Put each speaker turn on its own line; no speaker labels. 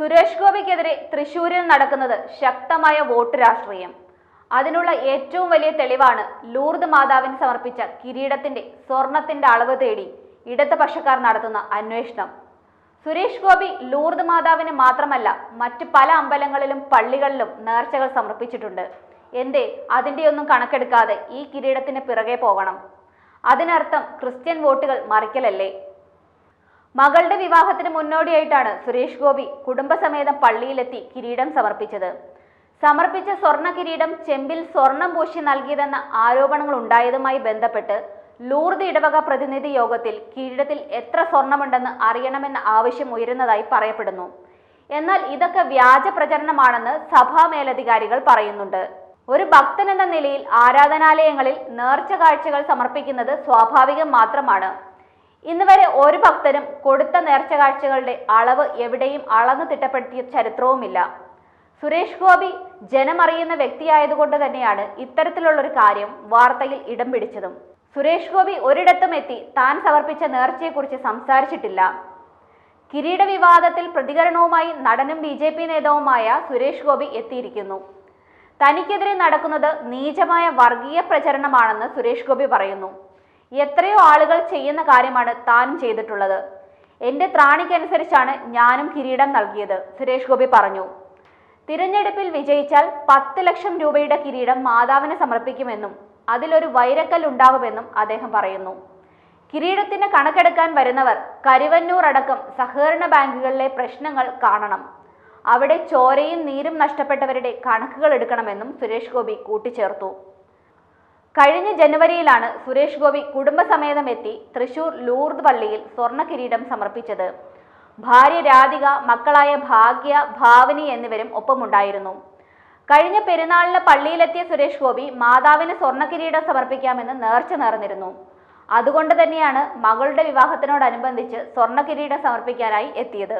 സുരേഷ് ഗോപിക്കെതിരെ തൃശൂരിൽ നടക്കുന്നത് ശക്തമായ വോട്ട് രാഷ്ട്രീയം. അതിനുള്ള ഏറ്റവും വലിയ തെളിവാണ് ലൂർദ് മാതാവിന് സമർപ്പിച്ച കിരീടത്തിന്റെ സ്വർണത്തിന്റെ അളവ് തേടി ഇടതുപക്ഷക്കാർ നടത്തുന്ന അന്വേഷണം. സുരേഷ് ഗോപി ലൂർദ് മാതാവിന് മാത്രമല്ല മറ്റ് പല അമ്പലങ്ങളിലും പള്ളികളിലും നേർച്ചകൾ സമർപ്പിച്ചിട്ടുണ്ട്. എന്തേ അതിന്റെയൊന്നും കണക്കെടുക്കാതെ ഈ കിരീടത്തിന് പിറകെ പോകണം. അതിനർത്ഥം ക്രിസ്ത്യൻ വോട്ടുകൾ മറിക്കലല്ലേ? മകളുടെ വിവാഹത്തിന് മുന്നോടിയായിട്ടാണ് സുരേഷ് ഗോപി കുടുംബസമേതം പള്ളിയിലെത്തി കിരീടം സമർപ്പിച്ചത്. സമർപ്പിച്ച സ്വർണ കിരീടം ചെമ്പിൽ സ്വർണം പൂശി നൽകിയതെന്ന ആരോപണങ്ങൾ ഉണ്ടായതുമായി ബന്ധപ്പെട്ട് ലൂർദ് ഇടവക പ്രതിനിധി യോഗത്തിൽ കിരീടത്തിൽ എത്ര സ്വർണമുണ്ടെന്ന് അറിയണമെന്ന ആവശ്യം ഉയരുന്നതായി പറയപ്പെടുന്നു. എന്നാൽ ഇതൊക്കെ വ്യാജ പ്രചരണമാണെന്ന് സഭാ മേലധികാരികൾ പറയുന്നുണ്ട്. ഒരു ഭക്തൻ എന്ന നിലയിൽ ആരാധനാലയങ്ങളിൽ നേർച്ച കാഴ്ചകൾ സമർപ്പിക്കുന്നത് സ്വാഭാവികം മാത്രമാണ്. ഇന്ന് വരെ ഒരു ഭക്തരും കൊടുത്ത നേർച്ച കാഴ്ചകളുടെ അളവ് എവിടെയും അളന്നു തിട്ടപ്പെടുത്തിയ ചരിത്രവുമില്ല. സുരേഷ് ഗോപി ജനമറിയുന്ന വ്യക്തിയായതുകൊണ്ട് തന്നെയാണ് ഇത്തരത്തിലുള്ളൊരു കാര്യം വാർത്തയിൽ ഇടം പിടിച്ചതും. സുരേഷ് ഗോപി ഒരിടത്തും എത്തി താൻ സമർപ്പിച്ച നേർച്ചയെക്കുറിച്ച് സംസാരിച്ചിട്ടില്ല. കിരീട വിവാദത്തിൽ പ്രതികരണവുമായി നടനും ബി ജെ പി നേതാവുമായ സുരേഷ് ഗോപി എത്തിയിരിക്കുന്നു. തനിക്കെതിരെ നടക്കുന്നത് നീചമായ വർഗീയ പ്രചരണമാണെന്ന് സുരേഷ് ഗോപി പറയുന്നു. എത്രയോ ആളുകൾ ചെയ്യുന്ന കാര്യമാണ് താനും ചെയ്തിട്ടുള്ളത്. എന്റെ ത്രാണിക്കനുസരിച്ചാണ് ഞാനും കിരീടം നൽകിയത് സുരേഷ് ഗോപി പറഞ്ഞു. തിരഞ്ഞെടുപ്പിൽ വിജയിച്ചാൽ പത്ത് ലക്ഷം രൂപയുടെ കിരീടം മാതാവിന് സമർപ്പിക്കുമെന്നും അതിലൊരു വൈരക്കൽ ഉണ്ടാകുമെന്നും അദ്ദേഹം പറയുന്നു. കിരീടത്തിന് കണക്കെടുക്കാൻ വരുന്നവർ കരുവന്നൂർ അടക്കം സഹകരണ ബാങ്കുകളിലെ പ്രശ്നങ്ങൾ കാണണം. അവിടെ ചോരയും നീരും നഷ്ടപ്പെട്ടവരുടെ കണക്കുകൾ എടുക്കണമെന്നും സുരേഷ് ഗോപി കൂട്ടിച്ചേർത്തു. കഴിഞ്ഞ ജനുവരിയിലാണ് സുരേഷ് ഗോപി കുടുംബസമേതം എത്തി തൃശൂർ ലൂർദ് പള്ളിയിൽ സ്വർണ കിരീടം സമർപ്പിച്ചത്. ഭാര്യ രാധിക മക്കളായ ഭാഗ്യ ഭാവനി എന്നിവരും ഒപ്പമുണ്ടായിരുന്നു. കഴിഞ്ഞ പെരുന്നാളിന് പള്ളിയിലെത്തിയ സുരേഷ് ഗോപി മാതാവിന് സ്വർണ കിരീടം സമർപ്പിക്കാമെന്ന് നേർച്ച നേർന്നിരുന്നു. അതുകൊണ്ട് തന്നെയാണ് മകളുടെ വിവാഹത്തിനോടനുബന്ധിച്ച് സ്വർണ കിരീടം സമർപ്പിക്കാനായി എത്തിയത്.